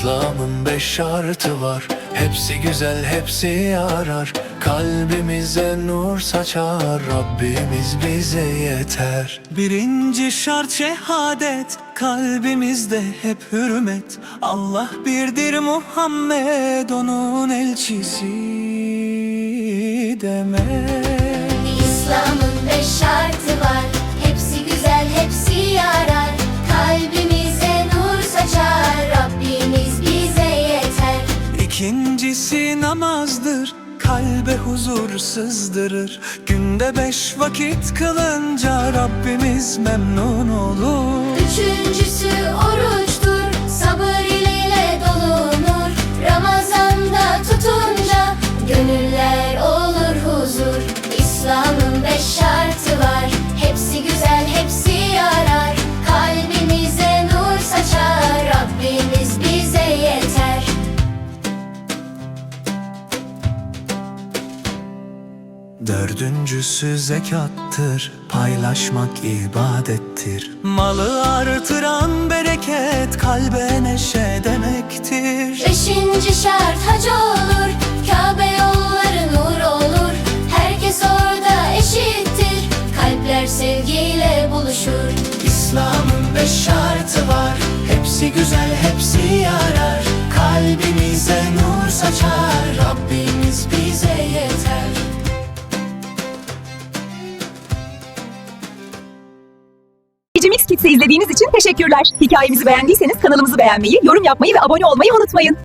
İslam'ın beş şartı var. Hepsi güzel hepsi yarar. Kalbimize nur saçar Rabbimiz bize yeter. Birinci şart şehadet Kalbimizde hep hürmet. Allah birdir Muhammed Onun elçisi demek. İslam'ın beş şartı İkincisi namazdır Kalbe huzur sızdırır. Günde beş vakit kılınca Rabbimiz memnun olur. Üçüncüsü Dördüncüsü zekattır Paylaşmak ibadettir. Malı artıran bereket Kalbe neşe demektir. Beşinci şart hac olur Kabe yolları nur olur. Herkes orada eşittir Kalpler sevgiyle buluşur. İslam'ın beş şartı var Hepsi güzel hepsi yarar. Kalbimize nur saçar Kids'i izlediğiniz için teşekkürler. Hikayemizi beğendiyseniz kanalımızı beğenmeyi, yorum yapmayı ve abone olmayı unutmayın.